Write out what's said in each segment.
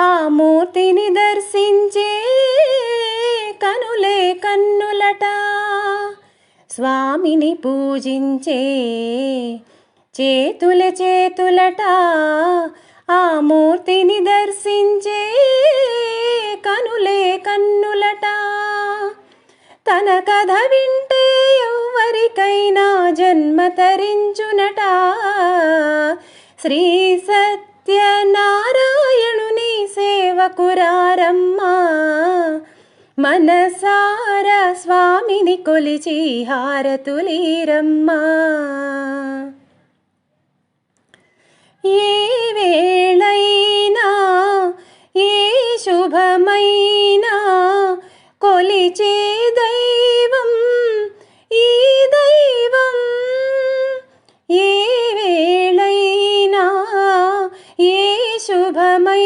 ఆ మూర్తిని దర్శించే కనులే కన్నులట. స్వామిని పూజించే చేతుల చేతులట. ఆ మూర్తిని దర్శించే కనులే కన్నులట. తన కథ వింటే ఎవరికైనా జన్మ తరించునట. శ్రీ సేవకురారమ్మా మనసార స్వామిని కొలిచి హారతులీరమ్మా. ఏ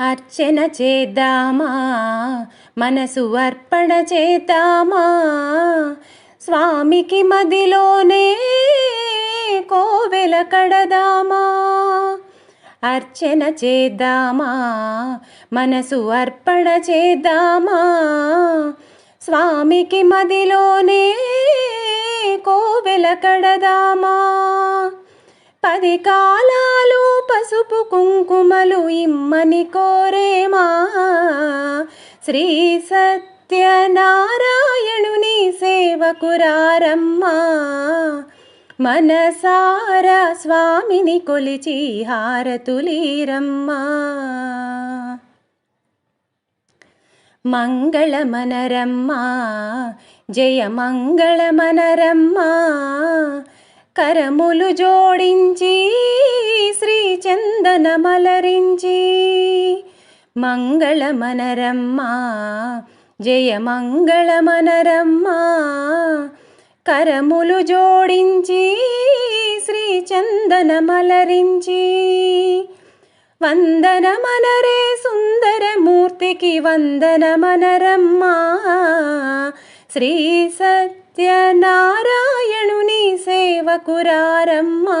అర్చన చేద్దామా? మనసు అర్పణ చేద్దామా? స్వామికి మదిలోనే కోవెల కడదామా? అర్చన చేద్దామా? మనసు అర్పణ చేద్దామా? స్వామికి మదిలోనే కోవెల కడదామా? పది కాలా పసుపు కుంకుమలు ఇమ్మని కోరేమా? శ్రీ సత్యనారాయణుని సేవకురారమ్మా మనసారా స్వామిని కొలిచి హారతులీరమ్మా. మంగళమనరమ్మా జయ మంగళమనరమ్మా. కరములు జోడించి చందనమలరించి మంగళమనరమ్మా జయ మంగళమనరమ్మా కరములు జోడించి శ్రీ చందనమలరించి వందనమనరే సుందరమూర్తికి వందనమనరమ్మా శ్రీ సత్యనారాయణుని సేవకురారమ్మా.